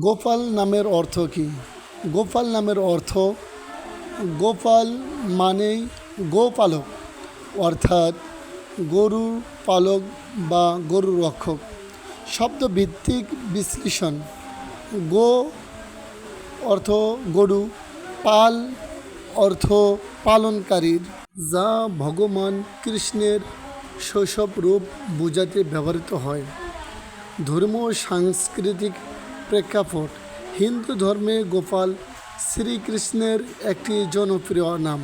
গোপাল নামের অর্থ কী? গোপাল নামের অর্থ গোপাল মানেই গোপালক, অর্থাৎ গরুর পালক বা গরু রক্ষক। শব্দভিত্তিক বিশ্লেষণ, গো অর্থ গরু, পাল অর্থ পালনকারীর। যা ভগবান কৃষ্ণের শৈশব রূপ বোঝাতে ব্যবহৃত হয়। ধর্ম সাংস্কৃতিক প্রেক্ষাপট। হিন্দু ধর্মে গোপাল শ্রীকৃষ্ণের একটি জনপ্রিয় নাম।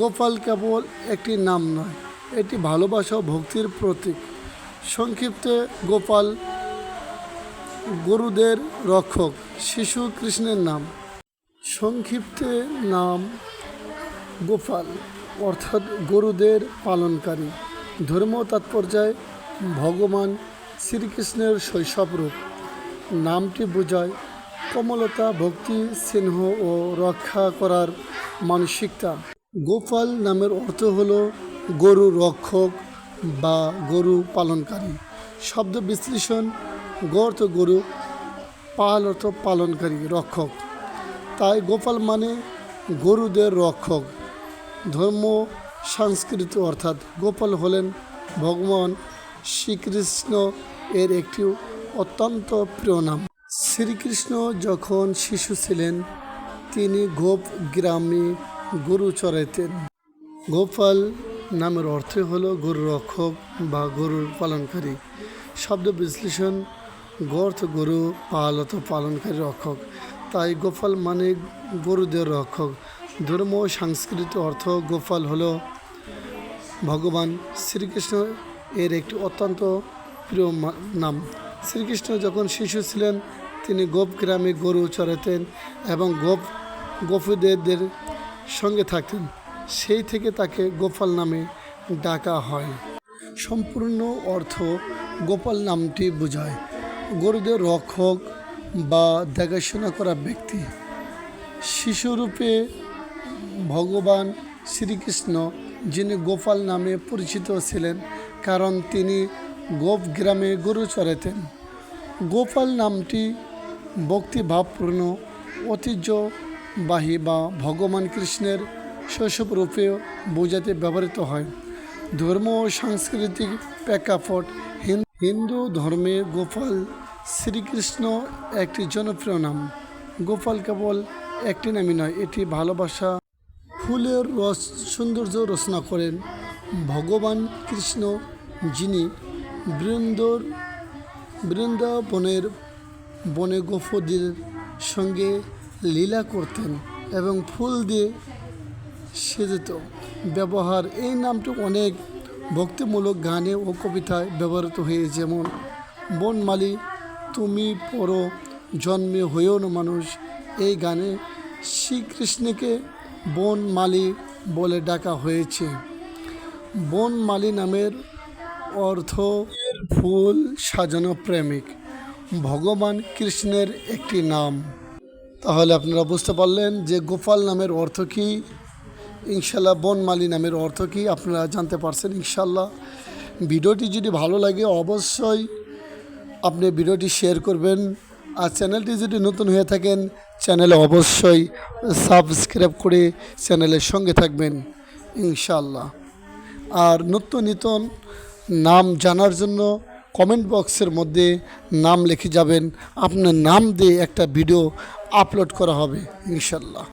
গোপাল কেবল একটি নাম নয়, এটি ভালোবাসা ভক্তির প্রতীক। সংক্ষিপ্তে গোপাল গরুদের রক্ষক, শিশু কৃষ্ণের নাম। সংক্ষিপ্তে নাম গোপাল, অর্থাৎ গরুদের পালনকারী। ধর্ম তাৎপর্যায় ভগবান শ্রীকৃষ্ণের শৈশব রূপ নামটি বোঝায় কমলতা, ভক্তি, স্নেহ ও রক্ষা করার মানসিকতা। গোপাল নামের অর্থ হল গরু রক্ষক বা গরু পালনকারী। শব্দ বিশ্লেষণ গো অর্থ গরু, পাল অর্থ পালনকারী, রক্ষক। তাই গোপাল মানে গরুদের রক্ষক। ধর্ম, সংস্কৃত অর্থাৎ গোপাল হলেন ভগবান শ্রীকৃষ্ণ এর একটি অত্যন্ত প্রিয় নাম। শ্রীকৃষ্ণ যখন শিশু ছিলেন, তিনি গোপ গ্রামে গরু চড়াইতেন। গোপাল নামের অর্থ হল গরু রক্ষক বা গরুর পালনকারী। শব্দ বিশ্লেষণ গর্থ গরু পালত পালনকারী রক্ষক। তাই গোপাল মানে গরুদের রক্ষক। ধর্ম ও সাংস্কৃতিক অর্থ গোপাল হল ভগবান শ্রীকৃষ্ণ এর একটি অত্যন্ত প্রিয় নাম। শ্রীকৃষ্ণ যখন শিশু ছিলেন, তিনি গোপ গ্রামে গরু চড়াতেন এবং গোপ, গোপীদের সঙ্গে থাকতেন। সেই থেকে তাকে গোপাল নামে ডাকা হয়। সম্পূর্ণ অর্থ গোপাল নামটি বোঝায়। গরুদের রক্ষক বা দেখাশোনা করা ব্যক্তি। শিশুরূপে ভগবান শ্রীকৃষ্ণ, যিনি গোপাল নামে পরিচিত ছিলেন, কারণ তিনি গোপ গ্রামে গরু চড়াতেন গোপাল নামটি ভক্তিভাবপূর্ণ, ঐতিহ্যবাহী বা ভগবান কৃষ্ণের শৈশব রূপে বোঝাতে ব্যবহৃত হয়। ধর্ম ও সাংস্কৃতিক প্রেক্ষাপট হিন্দু ধর্মে গোপাল শ্রীকৃষ্ণ একটি জনপ্রিয় নাম। গোপাল কেবল একটি নামই নয়, এটি ভালোবাসা, ফুলের রস, সৌন্দর্য রচনা করেন। ভগবান কৃষ্ণ যিনি বৃন্দর বৃন্দাবনের বনে গোপদের সঙ্গে লীলা করতেন এবং ফুল দিয়ে সেজিত। ব্যবহার, এই নামটি অনেক ভক্তিমূলক গানে ও কবিতায় ব্যবহৃত হয়ে, যেমন বনমালী তুমি পড়ো জন্মে হয়েও না মানুষ। এই গানে শ্রীকৃষ্ণকে বনমালী বলে ডাকা হয়েছে। বনমালী নামের অর্থ, ফুল, সাজানো প্রেমিক। ভগবান কৃষ্ণের একটি নাম। তাহলে আপনারা বুঝতে পারলেন যে গোপাল নামের অর্থ কী। ইনশাল্লাহ বনমালী নামের অর্থ কী, আপনারা জানতে পারছেন ইনশাল্লাহ। ভিডিওটি যদি ভালো লাগে অবশ্যই আপনি ভিডিওটি শেয়ার করবেন। আর চ্যানেলটি যদি নতুন হয়ে থাকেন, চ্যানেলে অবশ্যই সাবস্ক্রাইব করে চ্যানেলের সঙ্গে থাকবেন ইনশাল্লাহ। আর নিত্য নূতন নাম জানার জন্য কমেন্ট বক্সের মধ্যে নাম লিখে যাবেন। আপনার নাম দিয়ে একটা ভিডিও আপলোড করা হবে ইনশাল্লাহ